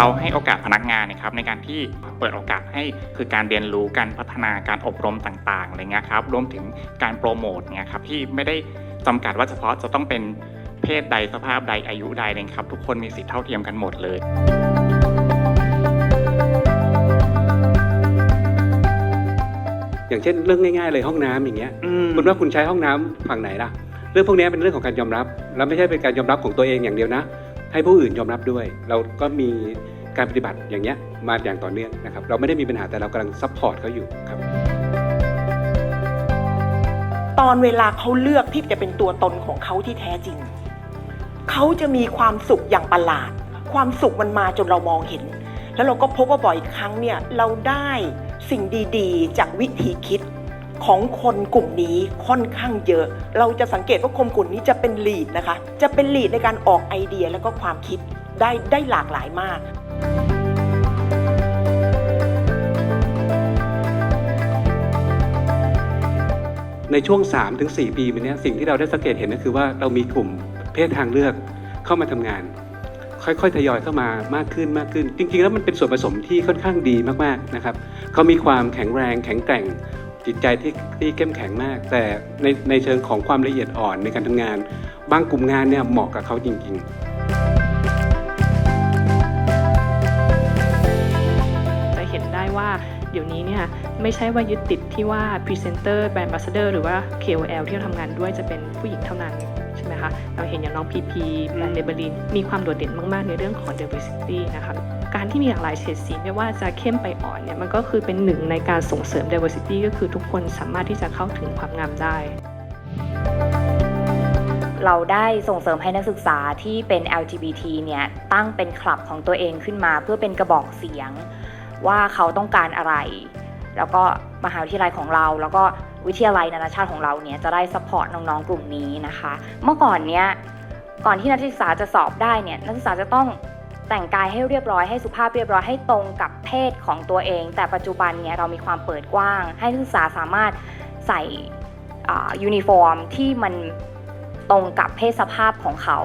อกาสพนักงานนะครับในการที่เปิดโอกาสให้คือการเรียนรู้การพัฒนาการอบรมต่างๆอะไรเงี้ยครับรวมถึงการโปรโมทเนี่ยครับที่ไม่ได้จำกัดว่าเฉพาะจะต้องเป็นเพศใดสภาพใดอายุใดเลยครับ ทุกคนมีสิทธิเท่าเทียมกันหมดเลยอย่างเช่นเรื่องง่ายๆเลยห้องน้ำอย่างเงี้ยอืมคุณว่าคุณใช้ห้องน้ำฝั่งไหนล่ะ เรื่องพวกนี้เป็นเรื่องของการยอมรับ แล้วไม่ใช่เป็นการยอมรับของตัวเองอย่างเดียวนะ ให้ผู้อื่นยอมรับด้วย เราก็มีการปฏิบัติอย่างเงี้ยมาอย่างต่อเนื่องนะครับ เราไม่ได้มีปัญหาแต่เรากำลังซัพพอร์ตเขาอยู่ครับ ตอนเวลาเขาเลือกที่จะเป็นตัวตนของเขาที่แท้จริง เขาจะมีความสุขอย่างประหลาด ความสุขมันมาจนเรามองเห็น แล้วเราก็พบว่าบ่อยครั้งเนี่ยเราได้สิ่งดีๆ จากวิธีคิด ของคนกลุ่มนี้ค่อนข้างเยอะ เราจะสังเกตว่าคนกลุ่มนี้จะเป็นลีดนะคะ จะเป็นลีดในการออกไอเดียแล้วก็ความคิดได้ได้หลากหลายมากในช่วง 3-4 ปีมาเนี้ยสิ่งที่เราได้สังเกตเห็นก็คือว่าเรามีกลุ่มเพศทางเลือกเข้ามาทำงาน ค่อยๆ ทยอยเข้ามามากขึ้นมากขึ้น จริงๆ แล้วมันเป็นส่วนผสมที่ค่อนข้างดีมากๆนะครับเขามีความแข็งแรงแข็งแกร่ง จิตใจที่ที่เข้มแข็งมาก แต่ในในเชิงของความละเอียดอ่อนในการทำงาน บางกลุ่มงานเนี่ยเหมาะกับเขาจริง ๆ เดี๋ยวนี้เนี่ยไม่ใช่ว่ายึดติดที่ว่าพรีเซนเตอร์แบรนด์ a ัสเดอร์หรือว่า KOL ที่เราทำงานด้วยจะเป็นผู้หญิงเท่านั้นใช่ไหมคะ เราเห็นอย่างน้องพีพีแบรนด์เดเบลินมีความโดดเด่นมาก ๆ ในเรื่องของ diversity นะคะการที่มีหลากหลายเฉดสีไม่ว่าจะเข้มไปอ่อนเนี่ยมันก็คือเป็นหนึ่งในการส่งเสริม diversity ก็คือทุกคนสามารถที่จะเข้าถึงความงามได้เราได้ส่งเสริมให้นักศึกษาที่เป็น LGBT เนี่ยตั้งเป็นคลับของตัวเองขึ้นมาเพื่อเป็นกระบอกเสียง ว่าเขาต้องการอะไร แล้วก็มหาวิทยาลัยของเรา แล้วก็วิทยาลัยนานาชาติของเราเนี่ยจะได้ซัพพอร์ตน้องๆกลุ่มนี้นะคะ เมื่อก่อนเนี้ยก่อนที่นักศึกษาจะสอบได้เนี่ยนักศึกษาจะต้องแต่งกายให้เรียบร้อยให้สุภาพเรียบร้อยให้ตรงกับเพศของตัวเอง แต่ปัจจุบันเนี่ยเรามีความเปิดกว้าง ให้นักศึกษาสามารถใส่ยูนิฟอร์มที่มันตรงกับเพศสภาพของเขา